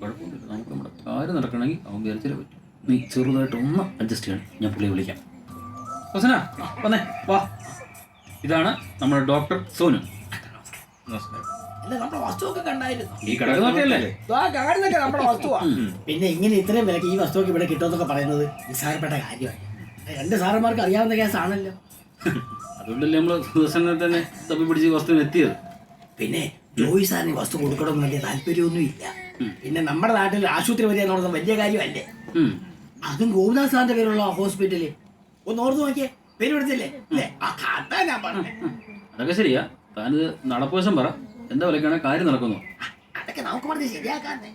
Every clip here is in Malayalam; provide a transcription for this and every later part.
കുഴപ്പമൊന്നുമില്ല നമുക്ക് നമ്മുടെ കാര്യം നടക്കണമെങ്കിൽ അവൻ വിചാരിച്ചാലേ പറ്റും നീ ചെറുതായിട്ട് ഒന്ന് അഡ്ജസ്റ്റ് ചെയ്യണം ഞാൻ പുള്ളിയെ വിളിക്കാം ഹസന വന്നേ വാ ഇതാണ് നമ്മുടെ ഡോക്ടർ സോനു ഈ കടക്ക് നോക്കിയല്ലേ ആ കാണുന്നൊക്കെ നമ്മുടെ വസ്തുവാ പിന്നെ ഇങ്ങനെ ഇത്രയും വിലക്ക് ഈ വസ്തുവൊക്കെ ഇവിടെ കിട്ടുമെന്നൊക്കെ പറയുന്നത് നിസ്സാരപ്പെട്ട കാര്യമായി രണ്ട് സാറന്മാർക്ക് അറിയാവുന്ന കേസാണല്ലോ. അതുകൊണ്ടല്ലേ നമ്മൾ ദിവസങ്ങളിൽ തന്നെ തപ്പി പിടിച്ച് വസ്തുവിനെത്തിയത് പിന്നെ ജോയി സാറിന് വസ്തു കൊടുക്കണമെന്ന് വലിയ താല്പര്യമൊന്നും ഇല്ല പിന്നെ നമ്മുടെ നാട്ടിൽ ആശുപത്രി വരിക എന്ന് എന്നുള്ളത് വലിയ കാര്യമല്ലേ. അതും ഗോപിനാഥ് സാറിന്റെ പേരുള്ള ഹോസ്പിറ്റൽ. ഒന്ന് ഓർത്ത് നോക്കിയേ പേര് അല്ലേ? ആ, കഥ ഞാൻ പറഞ്ഞേ. അതൊക്കെ ശരിയാ. താനിത് നടപ്പുവശം പറ. എന്താ വിലക്കാണ്? കാര്യം നടക്കുന്നു. അതൊക്കെ നമുക്ക് പറഞ്ഞ് ശരിയാക്കാന്നേ.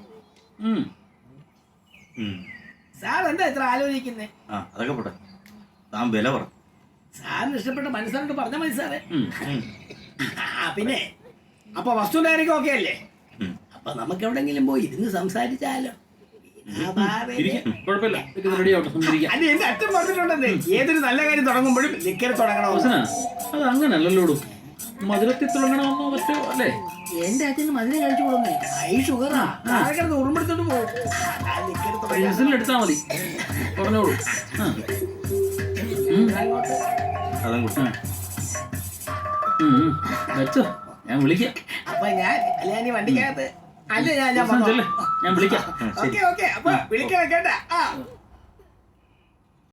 സാർ എന്താ ഇത്ര ആലോചിക്കുന്നേ? ആ അതൊക്കെ പോട്ടെ. താൻ വില പറ. സാറിന് ഇഷ്ടപ്പെട്ട മനസ്സാരോട് പറഞ്ഞ മതി സാറേ പിന്നെ അപ്പൊ വസ്തുതായിരിക്കും ഓക്കെ അല്ലേ. അപ്പൊ നമുക്ക് എവിടെങ്കിലും പോയി ഇരുന്ന് സംസാരിച്ചാലോ? അല്ല എന്റെ അച്ഛൻ പറഞ്ഞിട്ടുണ്ടെന്നേ. ഏതൊരു നല്ല കാര്യം തുടങ്ങുമ്പോഴും നിക്കൽ തുടങ്ങണം? അത് അങ്ങനല്ലോ മധുരത്തിൽ തുടങ്ങണമെന്നോ പറ്റോ അല്ലേ? എന്റെ അച്ഛന് മധുരം കഴിച്ചു കൊടുക്കുന്നേ. ഹൈ ഷുഗറാ. ഉറുമ്പെടുത്തോണ്ട് പോകും. എടുത്താൽ മതി. പറഞ്ഞോളൂ. അതങ്ങോട്ട്. വെച്ചോ. ഞാൻ വിളിക്കാം. അപ്പൊ ഞാൻ അല്ല ഞാൻ ഈ വണ്ടിക്കകത്ത്. അല്ല ഞാൻ ഞാൻ ഞാൻ വിളിക്കാം. Okay okay. അപ്പൊ വിളിക്കണം കേട്ടാ ആ.